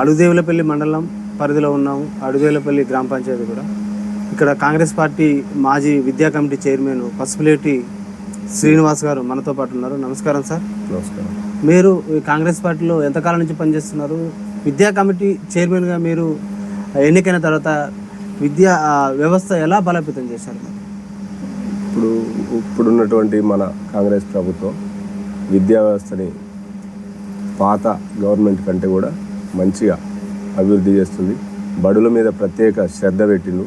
అడుగుదేవులపల్లి మండలం పరిధిలో ఉన్నాము. అడుగుదేవులపల్లి గ్రామ పంచాయతీ కూడా. ఇక్కడ కాంగ్రెస్ పార్టీ మాజీ విద్యా కమిటీ చైర్మన్ పసుపులేటి శ్రీనివాస్ గారు మనతో పాటు ఉన్నారు. నమస్కారం సార్. నమస్కారం. మీరు ఈ కాంగ్రెస్ పార్టీలో ఎంతకాలం నుంచి పనిచేస్తున్నారు? విద్యా కమిటీ చైర్మన్గా మీరు ఎన్నికైన తర్వాత విద్యా వ్యవస్థ ఎలా బలోపేతం చేశారు? ఇప్పుడు ఇప్పుడున్నటువంటి మన కాంగ్రెస్ ప్రభుత్వం విద్యా వ్యవస్థని పాత గవర్నమెంట్ కంటే కూడా మంచిగా అభివృద్ధి చేస్తుంది. బడుల మీద ప్రత్యేక శ్రద్ధ పెట్టిండు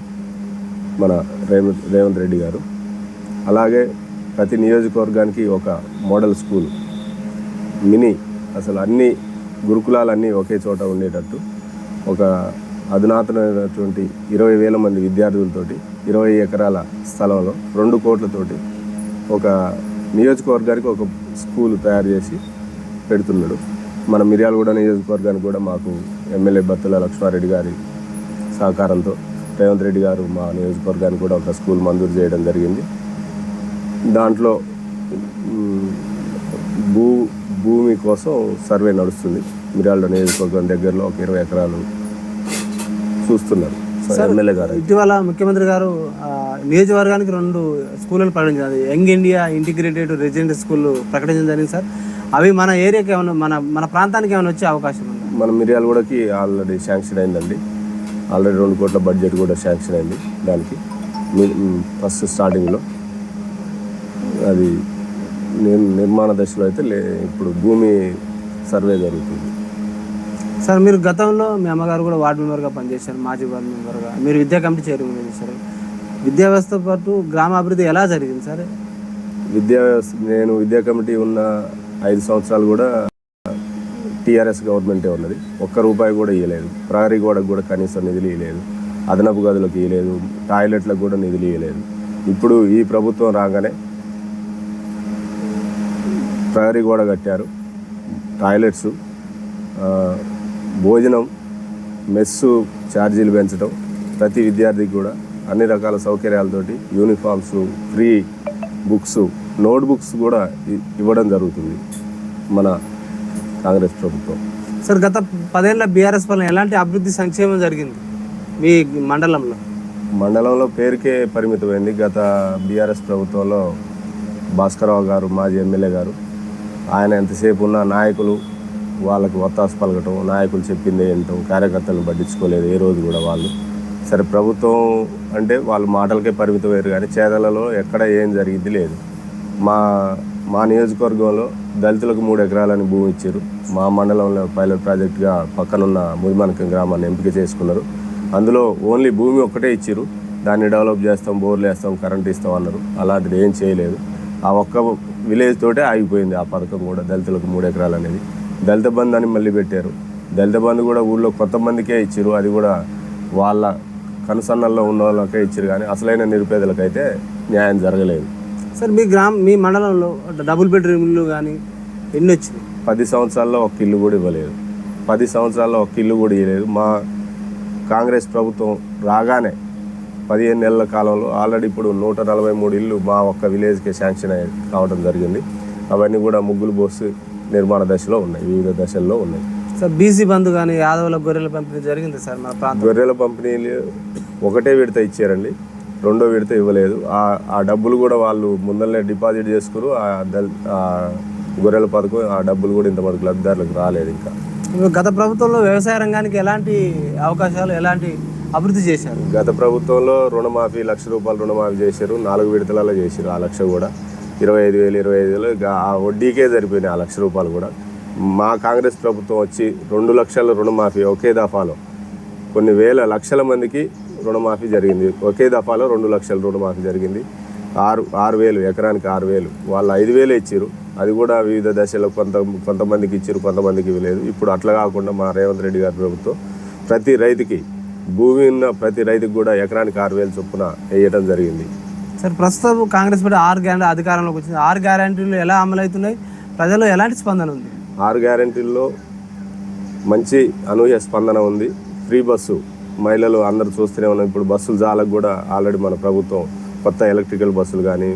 మన రేవంత్ రేవంత్ రెడ్డి గారు. అలాగే ప్రతి నియోజకవర్గానికి ఒక మోడల్ స్కూల్. మినీ అసలు అన్ని గురుకులాలన్నీ ఒకే చోట ఉండేటట్టు ఒక అధునాతనమైనటువంటి ఇరవై వేల మంది విద్యార్థులతోటి ఇరవై ఎకరాల స్థలంలో రెండు కోట్లతోటి ఒక నియోజకవర్గానికి ఒక స్కూల్ తయారు చేసి పెడుతున్నాడు. మన మిర్యాలగూడ నియోజకవర్గానికి కూడా మాకు ఎమ్మెల్యే బత్తుల లక్ష్మారెడ్డి గారి సహకారంతో రేవంత్ రెడ్డి గారు మా నియోజకవర్గానికి కూడా ఒక స్కూల్ మంజూరు చేయడం జరిగింది. దాంట్లో భూ భూమి కోసం సర్వే నడుస్తుంది. మిర్యాల నియోజకవర్గం దగ్గరలో ఒక ఇరవై ఎకరాలు చూస్తున్నారు. ఎమ్మెల్యే గారు ఇటీవల ముఖ్యమంత్రి గారు నియోజకవర్గానికి రెండు స్కూళ్ళను ప్రకటించారు. Young India integrated resident school ప్రకటించడం జరిగింది సార్. అవి మన ఏరియాకి ఏమైనా మన మన ప్రాంతానికి ఏమైనా వచ్చే అవకాశం ఉందా? మన మిర్యాలగూడకి ఆల్రెడీ శాంక్షన్ అయిందండి. ఆల్రెడీ రెండు కోట్ల బడ్జెట్ కూడా శాంక్షన్ అయింది దానికి. ఫస్ట్ స్టార్టింగ్లో. అది నిర్- నిర్మాణ దశలో అయితే లే ఇప్పుడు భూమి సర్వే జరుగుతుంది. సార్ మీరు గతంలో మీ అమ్మగారు కూడా వార్డు మెంబర్గా పనిచేశారు మాజీ వార్డు మెంబర్గా. మీరు విద్యా కమిటీ చైర్మన్ చేశారు. విద్యా వ్యవస్థ పాటు గ్రామాభివృద్ధి ఎలా జరిగింది సార్? విద్యా వ్యవస్థ నేను విద్యా కమిటీ ఉన్న సంవత్సరాలు కూడా టీఆర్ఎస్ గవర్నమెంటే ఉన్నది. ఒక్క రూపాయి కూడా ఇవ్వలేదు ప్రహరీ గోడకు కూడా కనీసం నిధులు ఇవ్వలేదు అదనపు గదులకు ఇవ్వలేదు టాయిలెట్లకు కూడా నిధులు ఇవ్వలేదు ఇప్పుడు ఈ ప్రభుత్వం రాగానే ప్రహరీ గోడ కట్టారు. టాయిలెట్స్ భోజనం మెస్సు ఛార్జీలు పెంచడం ప్రతి విద్యార్థికి కూడా అన్ని రకాల సౌకర్యాలతోటి uniforms free books notebooks కూడా ఇవ్వడం జరుగుతుంది మన కాంగ్రెస్ ప్రభుత్వం. సార్ గత పదేళ్ళ బీఆర్ఎస్ పాలన ఎలాంటి అభివృద్ధి సంక్షేమం జరిగింది మీ మండలంలో? మండలంలో పేరుకే పరిమితమైంది. గత బీఆర్ఎస్ ప్రభుత్వంలో భాస్కరరావు గారు మాజీ ఎమ్మెల్యే గారు ఆయన ఎంతసేపు ఉన్న నాయకులు వాళ్ళకి ఒత్తాసు పలకటం నాయకులు చెప్పింది ఏంటం కార్యకర్తలను పట్టించుకోలేదు ఏ రోజు కూడా వాళ్ళు. సరే ప్రభుత్వం అంటే వాళ్ళు మాటలకే పరిమితమయ్యారు కానీ చేదలలో ఎక్కడ ఏం జరిగింది లేదు. మా మా నియోజకవర్గంలో దళితులకు మూడు ఎకరాలని భూమి ఇచ్చారు. మా మండలంలో పైలట్ ప్రాజెక్టుగా పక్కనున్న ముదిమనకం గ్రామాన్ని ఎంపిక చేసుకున్నారు. అందులో ఓన్లీ భూమి ఒక్కటే ఇచ్చారు. దాన్ని డెవలప్ చేస్తాం బోర్లు వేస్తాం కరెంట్ ఇస్తాం అన్నారు. అలాంటిది ఏం చేయలేదు. ఆ ఒక్క విలేజ్ తోటే ఆగిపోయింది ఆ పథకం కూడా దళితులకు మూడు ఎకరాలు అనేది. దళిత బంధు అని మళ్ళీ పెట్టారు. దళిత బంధు కూడా ఊళ్ళో కొంతమందికే ఇచ్చారు. అది కూడా వాళ్ళ కనుసన్నల్లో ఉన్న వాళ్ళకే ఇచ్చారు కానీ అసలైన నిరుపేదలకైతే న్యాయం జరగలేదు. సార్ మీ గ్రామ మీ మండలంలో డబుల్ బెడ్రూమ్ ఇల్లు కానీ ఎన్ని వచ్చినాయి? పది సంవత్సరాల్లో ఒక ఇల్లు కూడా ఇవ్వలేదు. పది సంవత్సరాల్లో ఒక ఇల్లు కూడా ఇవ్వలేదు మా కాంగ్రెస్ ప్రభుత్వం రాగానే పదిహేను నెలల కాలంలో ఆల్రెడీ ఇప్పుడు నూట నలభై మూడు ఇల్లు మా ఒక్క విలేజ్కి శాంక్షన్ అయ్యి కావడం జరిగింది. అవన్నీ కూడా ముగ్గులు పోసి నిర్మాణ దశలో ఉన్నాయి వివిధ దశల్లో ఉన్నాయి. సార్ బీసీ బంధు కానీ యాదవుల గొర్రెల పంపిణీ జరిగింది సార్ మన ప్రాంతం గొర్రెల పంపిణీలు ఒకటే విడత ఇచ్చారండి. రెండో విడత ఇవ్వలేదు. ఆ ఆ డబ్బులు కూడా వాళ్ళు ముందరనే డిపాజిట్ చేసుకురు. ఆ గొర్రెల పథకం ఆ డబ్బులు కూడా ఇంతమంది లబ్ధిదారులకు రాలేదు ఇంకా. గత ప్రభుత్వంలో వ్యవసాయ రంగానికి ఎలాంటి అవకాశాలు ఎలాంటి అభివృద్ధి చేశారు? గత ప్రభుత్వంలో రుణమాఫీ లక్ష రూపాయలు రుణమాఫీ చేశారు. నాలుగు విడతలలో చేశారు ఆ లక్ష కూడా. ఇరవై ఐదు వేలు ఇరవై ఐదు వేలు ఇక ఆ వడ్డీకే సరిపోయినాయి ఆ లక్ష రూపాయలు కూడా. మా కాంగ్రెస్ ప్రభుత్వం వచ్చి రెండు లక్షల రుణమాఫీ ఒకే దఫాలో. కొన్ని వేల లక్షల మందికి రుణమాఫీ జరిగింది. ఒకే దఫాలో రెండు లక్షల రుణమాఫీ జరిగింది. ఆరు ఆరు వేలు ఎకరానికి ఆరు వేలు. వాళ్ళు ఐదు వేలు ఇచ్చారు అది కూడా వివిధ దశలో కొంత కొంతమందికి ఇచ్చారు కొంతమందికి ఇవ్వలేదు. ఇప్పుడు అట్లా కాకుండా మా రేవంత్ రెడ్డి గారి ప్రభుత్వం ప్రతి రైతుకి భూమి ఉన్న ప్రతి రైతుకి కూడా ఎకరానికి ఆరు వేలు చొప్పున వేయడం జరిగింది. సార్ ప్రస్తుతం కాంగ్రెస్ పార్టీ ఆరు గ్యారంటీ అధికారంలోకి వచ్చింది. ఆరు గ్యారంటీలు ఎలా అమలవుతున్నాయి? ప్రజల్లో ఎలాంటి స్పందన ఉంది? ఆరు గ్యారంటీల్లో మంచి అనూహ్య స్పందన ఉంది. ఫ్రీ బస్సు మహిళలు అందరూ చూస్తూనే ఉన్నాం. ఇప్పుడు బస్సులు జాలకు కూడా ఆల్రెడీ మన ప్రభుత్వం కొత్త ఎలక్ట్రికల్ బస్సులు కానీ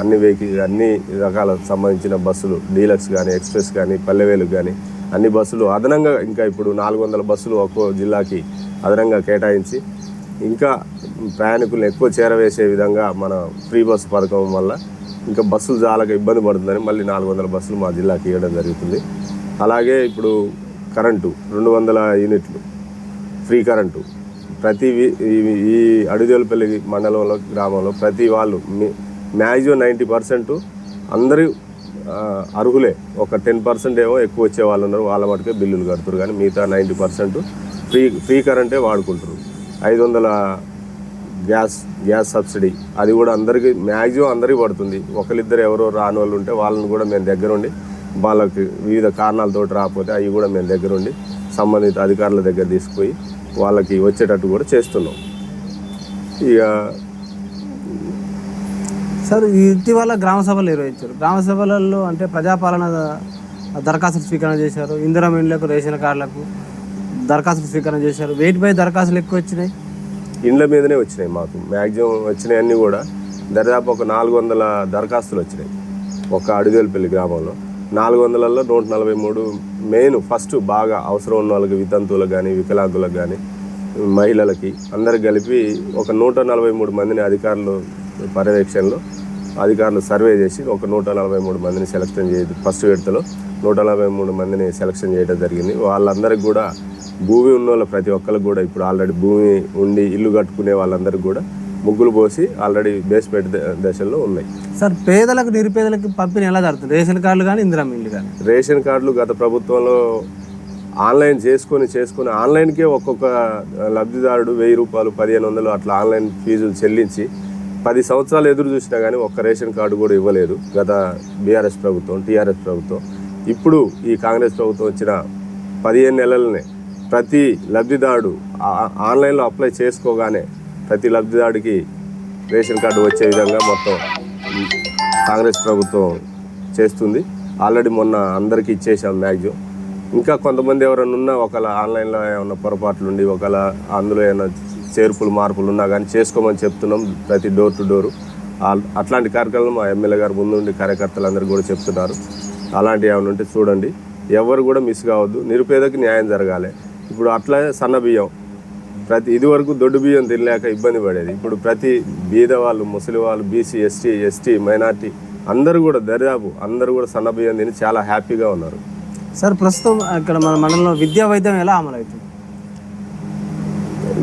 అన్ని వెహికల్ అన్ని రకాల సంబంధించిన బస్సులు డీలక్స్ కానీ ఎక్స్ప్రెస్ కానీ పల్లెవేలు కానీ అన్ని బస్సులు అదనంగా ఇంకా ఇప్పుడు నాలుగు వందల బస్సులు ఒక్కో జిల్లాకి అదనంగా కేటాయించి ఇంకా ప్రయాణికులను ఎక్కువ చేరవేసే విధంగా మన ఫ్రీ బస్సు పథకం వల్ల ఇంకా బస్సులు చాలా ఇబ్బంది పడుతుందని మళ్ళీ నాలుగు వందల బస్సులు మా జిల్లాకి ఇవ్వడం జరుగుతుంది. అలాగే ఇప్పుడు కరెంటు రెండు వందల యూనిట్లు ఫ్రీ కరెంటు. ప్రతి ఈ- ఈ మండలంలో గ్రామంలో ప్రతి వాళ్ళు మ్యాక్సిమం నైంటీ పర్సెంట్ అందరూ అర్హులే. ఒక టెన్ పర్సెంట్ ఏమో ఎక్కువ వచ్చే వాళ్ళు ఉన్నారు. వాళ్ళ మటుకే బిల్లులు కడుతున్నారు కానీ మిగతా నైంటీ పర్సెంట్ ఫ్రీ ఫ్రీ కరెంటే వాడుకుంటారు ఐదు వందల గ్యాస్ గ్యాస్ సబ్సిడీ. అది కూడా అందరికీ మ్యాక్సిమం అందరికీ పడుతుంది. ఒకరిద్దరు ఎవరో రాని వాళ్ళు ఉంటే వాళ్ళని కూడా మేము దగ్గరుండి వాళ్ళకి వివిధ కారణాలతోటి రాకపోతే అవి కూడా మేము దగ్గరుండి సంబంధిత అధికారుల దగ్గర తీసుకుపోయి వాళ్ళకి వచ్చేటట్టు కూడా చేస్తున్నాం. ఇక సార్ ఇటీవల గ్రామ సభలు నిర్వహించారు. గ్రామ సభలలో అంటే ప్రజాపాలన దరఖాస్తులు స్వీకరణ చేశారు. ఇందిరా ఇండ్లకు రేషన్ కార్డులకు దరఖాస్తులు స్వీకరణ చేశారు. వేటిపై దరఖాస్తులు ఎక్కువ వచ్చినాయి? ఇండ్ల మీదనే వచ్చినాయి మాకు. మ్యాక్సిమం వచ్చినాయన్నీ కూడా. దరిదాపు ఒక నాలుగు వందల దరఖాస్తులు వచ్చినాయి. ఒక అడుగులపల్లి గ్రామంలో. నాలుగు వందలలో నూట నలభై మూడు మెయిన్ ఫస్ట్ బాగా అవసరం ఉన్న వాళ్ళకి వితంతువులకు కానీ వికలాంగులకు కానీ మహిళలకి అందరు కలిపి ఒక నూట నలభై మూడు మందిని అధికారులు పర్యవేక్షణలో అధికారులు సర్వే చేసి ఒక నూట నలభై మూడు మందిని సెలెక్షన్ చేయ ఫస్ట్ విడతలో నూట నలభై మూడు మందిని సెలక్షన్ చేయడం జరిగింది. వాళ్ళందరికి కూడా భూమి ఉన్న వాళ్ళ ప్రతి ఒక్కరికి కూడా ఇప్పుడు ఆల్రెడీ భూమి ఉండి ఇల్లు కట్టుకునే వాళ్ళందరికీ కూడా ముగ్గులు పోసి ఆల్రెడీ బేస్మెంట్ దశల్లో ఉన్నాయి. సార్ పేదలకు నిరుపేదలకు పంపిణీ ఎలా జరుగుతుంది? రేషన్ కార్డులు కానీ ఇందిరా మిల్లు కానీ? రేషన్ కార్డులు గత ప్రభుత్వంలో ఆన్లైన్ చేసుకొని చేసుకొని ఆన్లైన్కే ఒక్కొక్క లబ్ధిదారుడు వెయ్యి రూపాయలు పదిహేను వందలు అట్లా ఆన్లైన్ ఫీజులు చెల్లించి పది సంవత్సరాలు ఎదురు చూసినా కానీ ఒక్క రేషన్ కార్డు కూడా ఇవ్వలేదు గత బీఆర్ఎస్ ప్రభుత్వం టీఆర్ఎస్ ప్రభుత్వం. ఇప్పుడు ఈ కాంగ్రెస్ ప్రభుత్వం వచ్చిన పదిహేను నెలలనే ప్రతి లబ్ధిదారుడు ఆన్లైన్లో అప్లై చేసుకోగానే ప్రతి లబ్ధిదారుడికి రేషన్ కార్డు వచ్చే విధంగా మొత్తం కాంగ్రెస్ ప్రభుత్వం చేస్తుంది. ఆల్రెడీ మొన్న అందరికీ ఇచ్చేసాం మ్యాక్సిమం. ఇంకా కొంతమంది ఎవరైనా ఉన్నా ఒకవేళ ఆన్లైన్లో ఏమైనా పొరపాట్లు ఉండి ఒకవేళ అందులో ఏమైనా చేర్పులు మార్పులు ఉన్నా కానీ చేసుకోమని చెప్తున్నాం ప్రతి డోర్ టు డోరు. అట్లాంటి కార్యక్రమాలు మా ఎమ్మెల్యే గారు ముందుండి కార్యకర్తలందరూ కూడా చెప్తున్నారు. అలాంటివి ఏమైనా ఉంటే చూడండి. ఎవరు కూడా మిస్ కావద్దు. నిరుపేదకి న్యాయం జరగాలి. ఇప్పుడు అట్లా సన్న బియ్యం ప్రతి ఇదివరకు దొడ్డు బియ్యం తినలేక ఇబ్బంది పడేది. ఇప్పుడు ప్రతి బీద వాళ్ళు ముసలి వాళ్ళు బీసీ ఎస్టీ ఎస్టీ మైనార్టీ అందరూ కూడా దరిదాపు అందరూ కూడా సన్న బియ్యం తిని చాలా హ్యాపీగా ఉన్నారు. సార్ ప్రస్తుతం ఇక్కడ మన మండలంలో విద్యా వైద్యం ఎలా అమలు అవుతుంది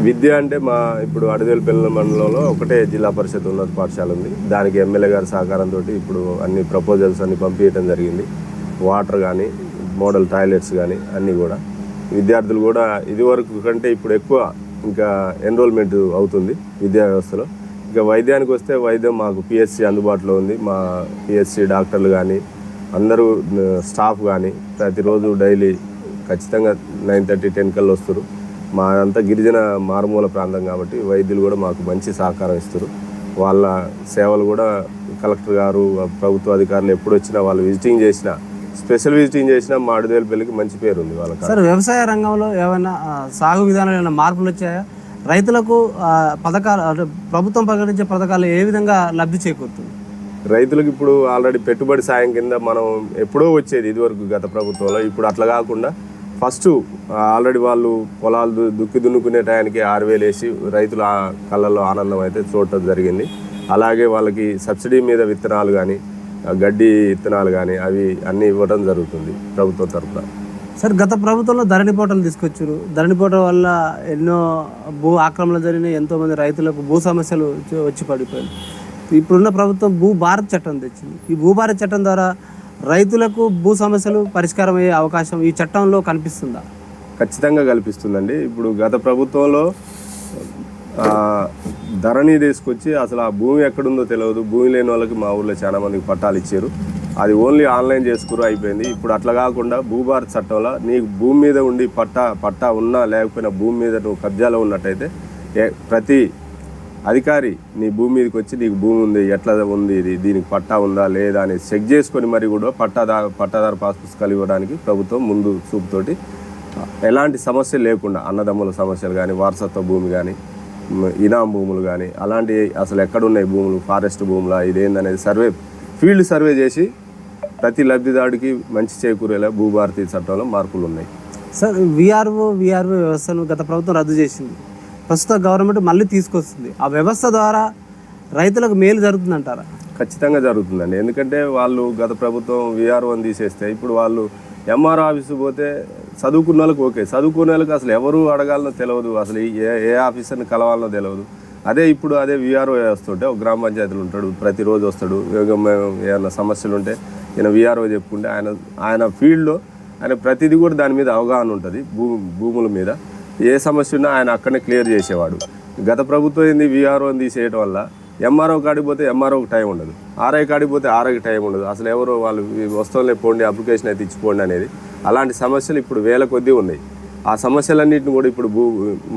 విద్య అంటే మా ఇప్పుడు అడవిల పిల్లల మండలంలో ఒకటే జిల్లా పరిషత్ ఉన్నత పాఠశాల ఉంది. దానికి ఎమ్మెల్యే గారి సహకారంతో ఇప్పుడు అన్ని ప్రపోజల్స్ అన్ని పంపించడం జరిగింది. వాటర్ కానీ మోడల్ టాయిలెట్స్ కానీ అన్నీ కూడా. విద్యార్థులు కూడా ఇదివరకు కంటే ఇప్పుడు ఎక్కువ ఇంకా ఎన్రోల్మెంట్ అవుతుంది విద్యా వ్యవస్థలో. ఇంకా వైద్యానికి వస్తే వైద్యం మాకు పిహెచ్సి అందుబాటులో ఉంది. మా పిహెచ్సి డాక్టర్లు కానీ అందరూ స్టాఫ్ కానీ ప్రతిరోజు డైలీ ఖచ్చితంగా నైన్ థర్టీ టెన్ కల్లా వస్తారు. మా అంతా గిరిజన మారుమూల ప్రాంతం కాబట్టి వైద్యులు కూడా మాకు మంచి సహకారం ఇస్తారు. వాళ్ళ సేవలు కూడా కలెక్టర్ గారు ప్రభుత్వ అధికారులు ఎప్పుడు వచ్చినా వాళ్ళు విజిటింగ్ చేసినా స్పెషల్ విజిటింగ్ చేసినా మా అడుదేల పెళ్ళికి మంచి పేరు ఉంది వాళ్ళకి సార్ వ్యవసాయ రంగంలో ఏమైనా సాగు విధానంలో ఏమైనా మార్పులు వచ్చాయా? రైతులకు పథకాలు ప్రభుత్వం ప్రకటించే పథకాలు ఏ విధంగా లబ్ధి చేకూరుతుంది? రైతులకు ఇప్పుడు ఆల్రెడీ పెట్టుబడి సాయం కింద మనం ఎప్పుడో వచ్చేది ఇదివరకు గత ప్రభుత్వంలో ఇప్పుడు అట్లా కాకుండా ఫస్ట్ ఆల్రెడీ వాళ్ళు పొలాలు దుక్కి దున్నుకునే టయానికి ఆరు వేలు వేసి రైతుల ఆ కళ్ళల్లో ఆనందం అయితే చూడటం జరిగింది. అలాగే వాళ్ళకి సబ్సిడీ మీద విత్తనాలు కానీ గడ్డి విత్తనాలు కానీ అవి అన్నీ ఇవ్వడం జరుగుతుంది ప్రభుత్వం తరఫున సార్ గత ప్రభుత్వంలో ధరణి పోటలు తీసుకొచ్చారు. ధరణి పోటల వల్ల ఎన్నో భూ ఆక్రమణలు జరిగినాయి. ఎంతో మంది రైతులకు భూ సమస్యలు వచ్చి- పడిపోయాయి ఇప్పుడున్న ప్రభుత్వం భూ భారత్ చట్టం తెచ్చింది. ఈ భూ భారత్ చట్టం ద్వారా రైతులకు భూ సమస్యలు పరిష్కారం అయ్యే అవకాశం ఈ చట్టంలో కనిపిస్తుందా? ఖచ్చితంగా కల్పిస్తుందండి. ఇప్పుడు గత ప్రభుత్వంలో ధరణి తీసుకొచ్చి అసలు ఆ భూమి ఎక్కడుందో తెలియదు. భూమి లేని వాళ్ళకి మా ఊర్లో చాలా మందికి పట్టాలు ఇచ్చారు. అది ఓన్లీ ఆన్లైన్ చేసుకురు అయిపోయింది. ఇప్పుడు అట్లా కాకుండా భూభారత్ చట్టంలో నీకు భూమి మీద ఉండి పట్టా పట్టా ఉన్నా లేకపోయినా భూమి మీద నువ్వు కబ్జాలో ఉన్నట్టయితే ఏ- ప్రతి అధికారి నీ భూమి మీదకి వచ్చి నీకు భూమి ఉంది ఎట్లా ఉంది ఇది దీనికి పట్టా ఉందా లేదా అని చెక్ చేసుకొని మరి కూడా పట్టాదారు పట్టాదారు పాస్ పుస్తకాలు ఇవ్వడానికి ప్రభుత్వం ముందు చూపుతోటి ఎలాంటి సమస్య లేకుండా అన్నదమ్ముల సమస్యలు కానీ వారసత్వ భూమి కానీ ఇనాం భూములు కానీ అలాంటి అసలు ఎక్కడున్నాయి భూములు ఫారెస్ట్ భూములా ఇదేందనేది సర్వే ఫీల్డ్ సర్వే చేసి ప్రతి లబ్ధిదారుడికి మంచి చేకూరేలా భూభారతి చట్టంలో మార్పులు ఉన్నాయి. సార్ విఆర్ఓ విఆర్ఓ వ్యవస్థను గత ప్రభుత్వం రద్దు చేసింది. ప్రస్తుత గవర్నమెంట్ మళ్ళీ తీసుకొస్తుంది. ఆ వ్యవస్థ ద్వారా రైతులకు మేలు జరుగుతుందంటారా? ఖచ్చితంగా జరుగుతుందండి. ఎందుకంటే వాళ్ళు గత ప్రభుత్వం విఆర్ఓని తీసేస్తే ఇప్పుడు వాళ్ళు ఎంఆర్ఓ ఆఫీసు పోతే చదువుకున్న వాళ్ళకి ఓకే. చదువుకునే వాళ్ళకి అసలు ఎవరు అడగాలనో తెలియదు అసలు ఏ ఏ ఆఫీసర్ని కలవాలనో తెలియదు అదే ఇప్పుడు అదే విఆర్ఓ వస్తుంటే ఒక గ్రామ పంచాయతీలు ఉంటాడు. ప్రతిరోజు వస్తాడు. ఏమైనా సమస్యలు ఉంటే ఈయన విఆర్ఓ చెప్పుకుంటే ఆయన ఆయన ఫీల్డ్లో ఆయన ప్రతిదీ కూడా దాని మీద అవగాహన ఉంటుంది. భూ భూముల మీద. ఏ సమస్య ఉన్నా ఆయన అక్కడనే క్లియర్ చేసేవాడు. గత ప్రభుత్వం ఏంది? విఆర్ఓని తీసేయడం వల్ల ఎంఆర్ఓ కాడికి పోతే ఎంఆర్ఓకి టైం ఉండదు. ఆర్ఐ కాడికి పోతే ఆర్ఐకి టైం ఉండదు. అసలు ఎవరు వాళ్ళు వస్తువులే పోండి అప్లికేషన్ అయితే ఇచ్చిపోండి అనేది. అలాంటి సమస్యలు ఇప్పుడు వేల కొద్దీ ఉన్నాయి. ఆ సమస్యలన్నింటిని కూడా ఇప్పుడు భూ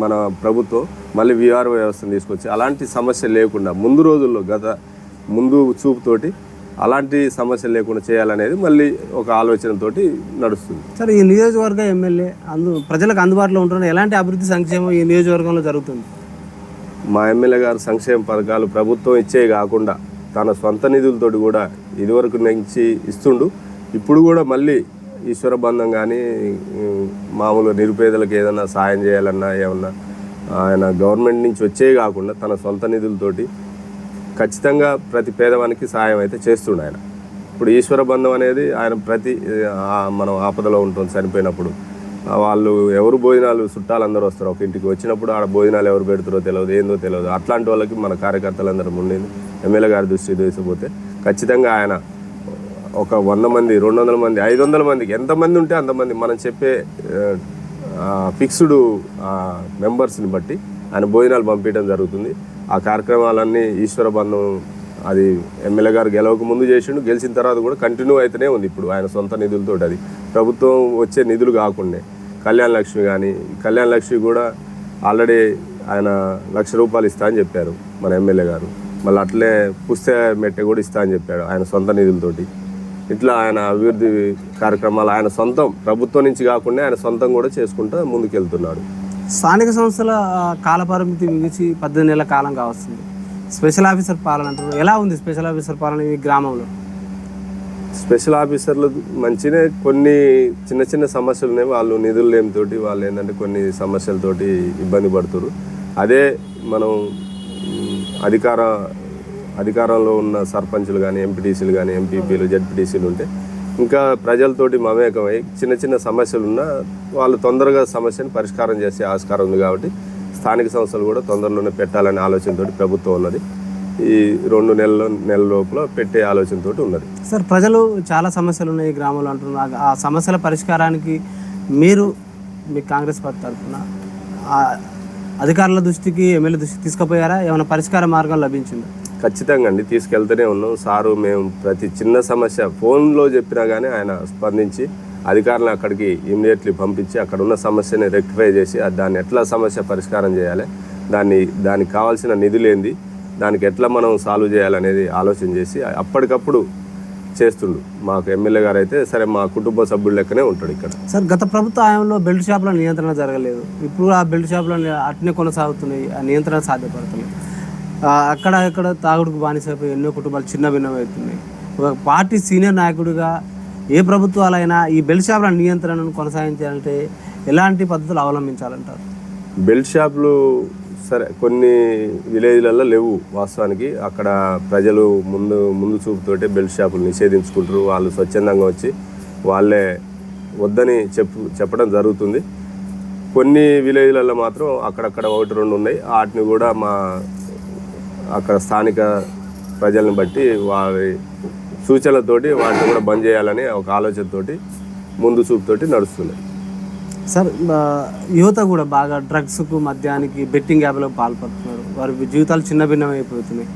మన ప్రభుత్వం మళ్ళీ విఆర్ఓ వ్యవస్థను తీసుకొచ్చి అలాంటి సమస్యలు లేకుండా ముందు రోజుల్లో గత ముందు చూపుతోటి అలాంటి సమస్యలు లేకుండా చేయాలనేది మళ్ళీ ఒక ఆలోచనతోటి నడుస్తుంది. సరే ఈ నియోజకవర్గ ఎమ్మెల్యే అందు ప్రజలకు అందుబాటులో ఉంటున్న ఎలాంటి అభివృద్ధి సంక్షేమం ఈ నియోజకవర్గంలో జరుగుతుంది? మా ఎమ్మెల్యే గారు సంక్షేమ పథకాలు ప్రభుత్వం ఇచ్చే కాకుండా తన సొంత నిధులతోటి కూడా ఇదివరకు నుంచి ఇస్తుండు. ఇప్పుడు కూడా మళ్ళీ ఈశ్వర బంధం కానీ మామూలు నిరుపేదలకు ఏదైనా సాయం చేయాలన్నా ఏమన్నా ఆయన గవర్నమెంట్ నుంచి వచ్చే కాకుండా తన సొంత నిధులతోటి ఖచ్చితంగా ప్రతి పేదవానికి సాయం అయితే చేస్తుండు ఆయన. ఇప్పుడు ఈశ్వర బంధం అనేది ఆయన ప్రతి మనం ఆపదలో ఉంటాం చనిపోయినప్పుడు. వాళ్ళు ఎవరు భోజనాలు చుట్టాలు అందరూ వస్తారు. ఒక ఇంటికి వచ్చినప్పుడు ఆడ భోజనాలు ఎవరు పెడతారో తెలియదు ఏందో తెలియదు అట్లాంటి వాళ్ళకి మన కార్యకర్తలందరూ ఉండేది. ఎమ్మెల్యే గారి దృష్టి తీసుకుపోతే ఖచ్చితంగా ఆయన ఒక వంద మంది రెండు వందల మంది ఐదు వందల మందికి ఎంతమంది ఉంటే అంతమంది మనం చెప్పే ఫిక్స్డ్ మెంబర్స్ని బట్టి ఆయన భోజనాలు పంపించడం జరుగుతుంది. ఆ కార్యక్రమాలన్నీ ఈశ్వర బంధం అది ఎమ్మెల్యే గారు గెలవక ముందు చేసిండు గెలిచిన తర్వాత కూడా కంటిన్యూ అయితేనే ఉంది ఇప్పుడు ఆయన సొంత నిధులతో అది. ప్రభుత్వం వచ్చే నిధులు కాకుండా. కళ్యాణ లక్ష్మి కానీ కళ్యాణ లక్ష్మి కూడా ఆల్రెడీ ఆయన లక్ష రూపాయలు ఇస్తా అని చెప్పారు మన ఎమ్మెల్యే గారు. మళ్ళీ అట్లే పుస్తక మెట్టె కూడా ఇస్తా అని చెప్పాడు ఆయన సొంత నిధులతోటి. ఇట్లా ఆయన అభివృద్ధి కార్యక్రమాలు ఆయన సొంతం ప్రభుత్వం నుంచి కాకుండా ఆయన సొంతం కూడా చేసుకుంటూ ముందుకెళ్తున్నాడు. స్థానిక సంస్థల కాలపరిమితి ముగిసి పద్దెనిమిది నెలల కాలం కావస్తుంది. స్పెషల్ ఆఫీసర్ పాలన అంటారు. ఎలా ఉంది స్పెషల్ ఆఫీసర్ పాలన ఈ గ్రామంలో? స్పెషల్ ఆఫీసర్లు మంచినే కొన్ని చిన్న చిన్న సమస్యలు ఉన్నాయి వాళ్ళు నిధులు లేమితోటి వాళ్ళు ఏంటంటే కొన్ని సమస్యలతోటి ఇబ్బంది పడుతురు అదే మనం అధికార అధికారంలో ఉన్న సర్పంచులు కానీ ఎంపీటీసీలు కానీ ఎంపీపీలు జడ్పీటీసీలు ఉంటే ఇంకా ప్రజలతోటి మమేకమై చిన్న చిన్న సమస్యలు ఉన్నా వాళ్ళు తొందరగా సమస్యను పరిష్కారం చేసే ఆస్కారం ఉంది కాబట్టి స్థానిక సంస్థలు కూడా తొందరలోనే పెట్టాలనే ఆలోచనతోటి ప్రభుత్వం ఉన్నది. ఈ రెండు నెలల నెల లోపల పెట్టే ఆలోచనతోటి ఉన్నది. సార్ ప్రజలు చాలా సమస్యలు ఉన్నాయి ఈ గ్రామంలో అంటున్నారు. ఆ- సమస్యల పరిష్కారానికి మీరు మీ కాంగ్రెస్ పార్టీ తరఫున అధికారుల దృష్టికి ఎమ్మెల్యే దృష్టికి తీసుకుపోయారా? ఏమైనా పరిష్కార మార్గం లభించిందా? ఖచ్చితంగా అండి. తీసుకెళ్తూనే ఉన్నాం. సారు మేము ప్రతి చిన్న సమస్య ఫోన్లో చెప్పినా కానీ ఆయన స్పందించి అధికారులను అక్కడికి ఇమీడియట్లీ పంపించి అక్కడ ఉన్న సమస్యని రెక్టిఫై చేసి దాన్ని ఎట్లా సమస్య పరిష్కారం చేయాలి దాన్ని దానికి కావాల్సిన నిధులేంది దానికి ఎట్లా మనం సాల్వ్ చేయాలనేది ఆలోచన చేసి అప్పటికప్పుడు చేస్తుండు. మాకు ఎమ్మెల్యే గారు అయితే సరే మా కుటుంబ సభ్యుల లెక్కనే ఉంటాడు ఇక్కడ. సార్ గత ప్రభుత్వ హయాంలో బెల్ట్ షాపుల నియంత్రణ జరగలేదు. ఇప్పుడు ఆ బెల్ట్ షాపులు అట్నే కొనసాగుతున్నాయి ఆ నియంత్రణ సాధ్యపడుతున్నాయి. ఆ, అక్కడ ఇక్కడ తాగుడుకు బానిసైపోయి ఎన్నో కుటుంబాలు చిన్న భిన్నమవుతున్నాయి ఒక పార్టీ సీనియర్ నాయకుడిగా ఏ ప్రభుత్వాలైనా ఈ బెల్ట్ షాపుల నియంత్రణను కొనసాగించాలంటే ఎలాంటి పద్ధతులు అవలంబించాలంటారు? బెల్ట్ షాపులు సరే కొన్ని విలేజ్లలో లేవు వాస్తవానికి. అక్కడ ప్రజలు ముందు ముందు చూపుతోటే బెల్ట్ షాపులు నిషేధించుకుంటారు వాళ్ళు స్వచ్ఛందంగా వచ్చి వాళ్ళే వద్దని చెప్పు చెప్పడం జరుగుతుంది. కొన్ని విలేజ్లలో మాత్రం అక్కడక్కడ ఒకటి రెండు ఉన్నాయి. వాటిని కూడా మా అక్కడ స్థానిక ప్రజలను బట్టి వారి సూచనలతోటి వాటిని కూడా బంద్ చేయాలని ఒక ఆలోచనతోటి ముందు చూపుతోటి నడుస్తుంది సార్ యువత కూడా బాగా డ్రగ్స్కు మద్యానికి బెట్టింగ్ యాప్లకు పాల్పడుతున్నారు. వారి జీవితాలు చిన్న భిన్నమైపోతున్నాయి.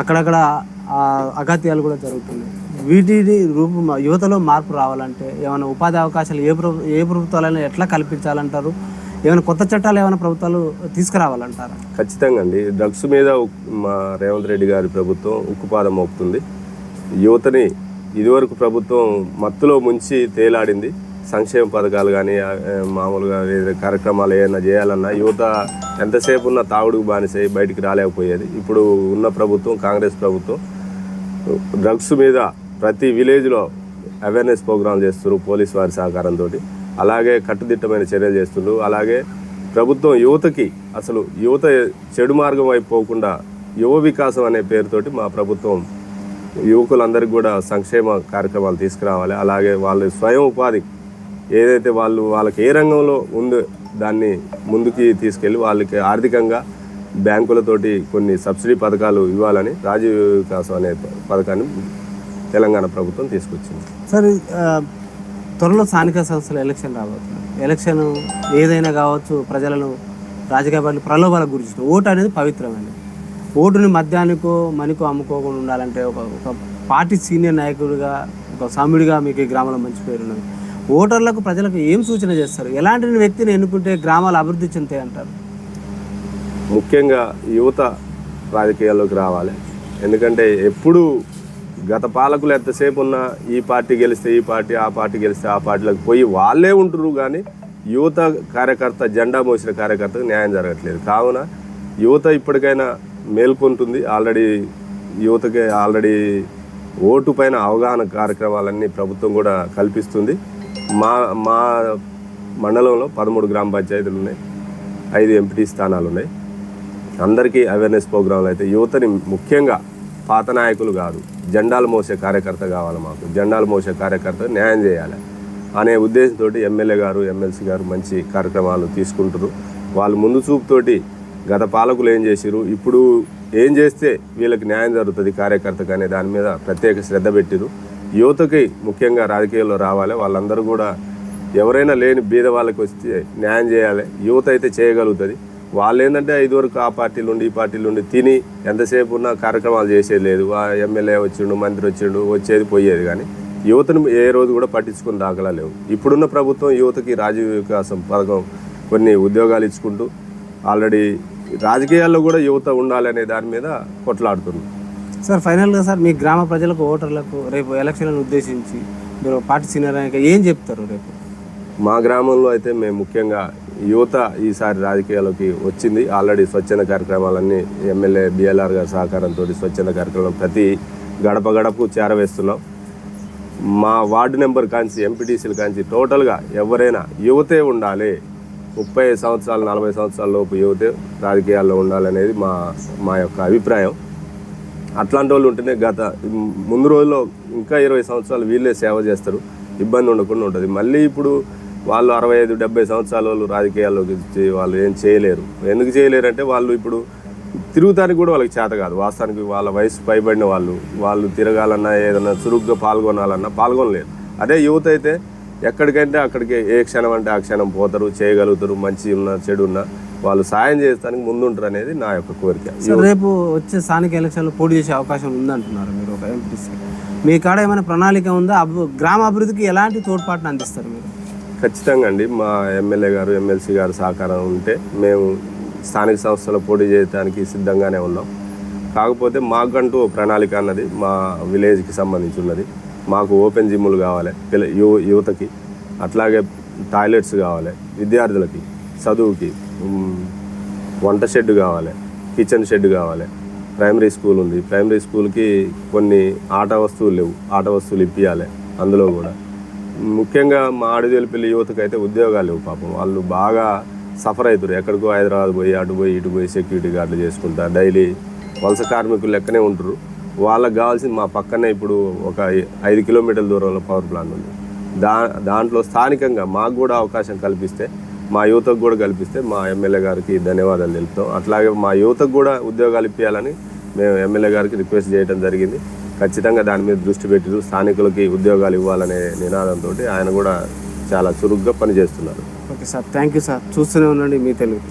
అక్కడక్కడ అగత్యాలు అఘాత్యాలు కూడా జరుగుతున్నాయి. వీటిని రూపు యువతలో మార్పు రావాలంటే ఏమైనా ఉపాధి అవకాశాలు ఏ ప్రభు ఏ ప్రభుత్వాలైనా ఎట్లా కల్పించాలంటారు? ఏమైనా కొత్త చట్టాలు ఏమైనా ప్రభుత్వాలు తీసుకురావాలంటారా? ఖచ్చితంగా అండి. డ్రగ్స్ మీద మా రేవంత్ రెడ్డి గారి ప్రభుత్వం ఉక్కుపాదం మోపుతుంది. యువతని ఇదివరకు ప్రభుత్వం మత్తులో ముంచి తేలాడింది. సంక్షేమ పథకాలు కానీ మామూలుగా కార్యక్రమాలు ఏమైనా చేయాలన్నా యువత ఎంతసేపు ఉన్న తాగుడుకు బానిసై బయటికి రాలేకపోయేది. ఇప్పుడు ఉన్న ప్రభుత్వం కాంగ్రెస్ ప్రభుత్వం డ్రగ్స్ మీద ప్రతి విలేజ్లో అవేర్నెస్ ప్రోగ్రాం చేస్తున్నారు పోలీస్ వారి సహకారంతో అలాగే కట్టుదిట్టమైన చర్యలు చేస్తున్నారు. అలాగే ప్రభుత్వం యువతకి అసలు యువత చెడు మార్గం వైపు పోకుండా యువ వికాసం అనే పేరుతోటి మా ప్రభుత్వం యువకులందరికీ కూడా సంక్షేమ కార్యక్రమాలు తీసుకురావాలి. అలాగే వాళ్ళు స్వయం ఉపాధి ఏదైతే వాళ్ళు వాళ్ళకి ఏ రంగంలో ఉందో దాన్ని ముందుకి తీసుకెళ్ళి వాళ్ళకి ఆర్థికంగా బ్యాంకులతోటి కొన్ని సబ్సిడీ పథకాలు ఇవ్వాలని రాజీవ్ వికాసం అనే పథకాన్ని తెలంగాణ ప్రభుత్వం తీసుకొచ్చింది. సార్ త్వరలో స్థానిక సంస్థల ఎలక్షన్ రాబోతుంది ఎలక్షన్ ఏదైనా కావచ్చు ప్రజలను రాజకీయ పార్టీ ప్రలోభాలకు గురించి ఓటు అనేది పవిత్రమైనది. ఓటుని మద్యానికో మనికో అమ్ముకోకుండా ఉండాలంటే ఒక ఒక పార్టీ సీనియర్ నాయకుడిగా ఒక సామ్యుడిగా మీకు ఈ గ్రామంలో మంచి పేరు ఉన్నది. ఓటర్లకు ప్రజలకు ఏం సూచన చేస్తారు? ఎలాంటి వ్యక్తిని ఎన్నుకుంటే గ్రామాలు అభివృద్ధి చెందుతాయి అంటారు? ముఖ్యంగా యువత రాజకీయాల్లోకి రావాలి. ఎందుకంటే ఎప్పుడు గత పాలకులు ఎంతసేపు ఉన్నా ఈ పార్టీ గెలిస్తే ఈ పార్టీ ఆ పార్టీ గెలిస్తే ఆ పార్టీలకు పోయి వాళ్ళే ఉంటున్నారు కానీ యువత కార్యకర్త జెండా మోసిన కార్యకర్తకు న్యాయం జరగట్లేదు. కావున యువత ఇప్పటికైనా మేల్కొంటుంది. ఆల్రెడీ యువతకి ఆల్రెడీ ఓటు పైన అవగాహన కార్యక్రమాలన్నీ ప్రభుత్వం కూడా కల్పిస్తుంది. మా మా మండలంలో పదమూడు గ్రామ పంచాయతీలు ఉన్నాయి. ఐదు ఎంపీటీ స్థానాలు ఉన్నాయి. అందరికీ అవేర్నెస్ ప్రోగ్రాంలు అయితే యువతని ముఖ్యంగా పాత నాయకులు కాదు జెండాలు మోసే కార్యకర్త కావాలి మాకు. జెండాలు మోసే కార్యకర్త న్యాయం చేయాలి అనే ఉద్దేశంతో ఎమ్మెల్యే గారు ఎమ్మెల్సీ గారు మంచి కార్యక్రమాలు తీసుకుంటారు వాళ్ళు ముందు చూపుతోటి గత పాలకులు ఏం చేసిరు ఇప్పుడు ఏం చేస్తే వీళ్ళకి న్యాయం జరుగుతుంది కార్యకర్తకు అనే దాని మీద ప్రత్యేక శ్రద్ధ పెట్టిరు యువతకి ముఖ్యంగా రాజకీయాల్లో రావాలి. వాళ్ళందరూ కూడా ఎవరైనా లేని బీద వాళ్ళకి వస్తే న్యాయం చేయాలి. యువత అయితే చేయగలుగుతుంది. వాళ్ళు ఏంటంటే ఇదివరకు ఆ పార్టీలు ఉండి ఈ పార్టీలు ఉండి తిని ఎంతసేపు ఉన్న కార్యక్రమాలు చేసేది లేదు. ఆ ఎమ్మెల్యే వచ్చిండు మంత్రి వచ్చిండు వచ్చేది పోయేది కానీ యువతను ఏ రోజు కూడా పట్టించుకుని దాఖలా లేవు. ఇప్పుడున్న ప్రభుత్వం యువతకి రాజీవ్ వికాసం పథకం కొన్ని ఉద్యోగాలు ఇచ్చుకుంటూ ఆల్రెడీ రాజకీయాల్లో కూడా యువత ఉండాలనే దాని మీద కొట్లాడుతుంది. సార్ ఫైనల్గా సార్ మీ గ్రామ ప్రజలకు ఓటర్లకు రేపు ఎలక్షన్లను ఉద్దేశించి మీరు పార్టీ సీనియర్ ఏం చెప్తారు రేపు? మా గ్రామంలో అయితే మేము ముఖ్యంగా యువత ఈసారి రాజకీయాల్లోకి వచ్చింది. ఆల్రెడీ స్వచ్ఛంద కార్యక్రమాలన్నీ ఎమ్మెల్యే బిఎల్ఆర్ గారి సహకారంతో స్వచ్ఛంద కార్యక్రమం ప్రతి గడప గడపకు చేరవేస్తున్నాం. మా వార్డు నెంబర్ కాంచి ఎంపీటీసీలు కాంచి టోటల్గా ఎవరైనా యువతే ఉండాలి. ముప్పై సంవత్సరాలు నలభై సంవత్సరాల లోపు యువతే రాజకీయాల్లో ఉండాలనేది మా మా యొక్క అభిప్రాయం. అట్లాంటి వాళ్ళు ఉంటేనే గత ముందు రోజుల్లో ఇంకా ఇరవై సంవత్సరాలు వీళ్ళే సేవ చేస్తారు. ఇబ్బంది ఉండకుండా ఉంటుంది. మళ్ళీ ఇప్పుడు వాళ్ళు అరవై ఐదు డెబ్బై సంవత్సరాల వాళ్ళు రాజకీయాల్లోకి వాళ్ళు ఏం చేయలేరు. ఎందుకు చేయలేరు అంటే వాళ్ళు ఇప్పుడు తిరుగుతానికి కూడా వాళ్ళకి చేత కాదు. వాస్తవానికి వాళ్ళ వయసు పైబడిన వాళ్ళు వాళ్ళు తిరగాలన్నా ఏదైనా చురుగ్గా పాల్గొనాలన్నా పాల్గొనలేరు. అదే యువత అయితే ఎక్కడికంటే అక్కడికి ఏ క్షణం అంటే ఆ క్షణం పోతారు చేయగలుగుతారు మంచి ఉన్న చెడు ఉన్న. వాళ్ళు సాయం చేయడానికి ముందుంటారు అనేది నా యొక్క కోరిక. రేపు వచ్చే స్థానిక ఎలక్షన్లో పోటీ చేసే అవకాశం ఉందంటున్నారు మీరు ఒక ఎంపీసీ మీ కాడ ఏమైనా ప్రణాళిక ఉందా? గ్రామ అభివృద్ధికి ఎలాంటి తోడ్పాటును అందిస్తారు మీరు? ఖచ్చితంగా అండి. మా ఎమ్మెల్యే గారు ఎమ్మెల్సీ గారు సహకారం ఉంటే మేము స్థానిక సంస్థలో పోటీ చేయడానికి సిద్ధంగానే ఉన్నాం. కాకపోతే మాకంటూ ప్రణాళిక అన్నది మా విలేజ్కి సంబంధించి ఉన్నది. మాకు ఓపెన్ జిమ్లు కావాలి పిల్ల యువ యువతకి. అట్లాగే టాయిలెట్స్ కావాలి విద్యార్థులకి చదువుకి. వంట షెడ్ కావాలి కిచెన్ షెడ్ కావాలి. ప్రైమరీ స్కూల్ ఉంది. ప్రైమరీ స్కూల్కి కొన్ని ఆట వస్తువులు లేవు. ఆట వస్తువులు ఇప్పించాలి అందులో కూడా. ముఖ్యంగా మా ఆడదేలిపల్లి యువతకు అయితే ఉద్యోగాలు లేవు పాపం. వాళ్ళు బాగా సఫర్ అవుతారు ఎక్కడికో హైదరాబాద్ పోయి అటు పోయి ఇటు పోయి సెక్యూరిటీ గార్డులు చేసుకుంటా డైలీ వలస కార్మికులు లెక్కనే ఉంటారు వాళ్ళకి కావాల్సింది మా పక్కనే ఇప్పుడు ఒక ఐదు కిలోమీటర్ల దూరంలో పవర్ ప్లాంట్ ఉంది. దా దాంట్లో స్థానికంగా మాకు కూడా అవకాశం కల్పిస్తే మా యువతకు కూడా కల్పిస్తే మా ఎమ్మెల్యే గారికి ధన్యవాదాలు తెలుపుతాం. అట్లాగే మా యువతకు కూడా ఉద్యోగాలు ఇప్పించాలని మేము ఎమ్మెల్యే గారికి రిక్వెస్ట్ చేయడం జరిగింది. ఖచ్చితంగా దాని మీద దృష్టి పెట్టిరు. స్థానికులకి ఉద్యోగాలు ఇవ్వాలనే నినాదంతో ఆయన కూడా చాలా చురుగ్గా పనిచేస్తున్నారు. Okay sir. Thank you sir. చూస్తూనే ఉండండి మీ తెలుగు.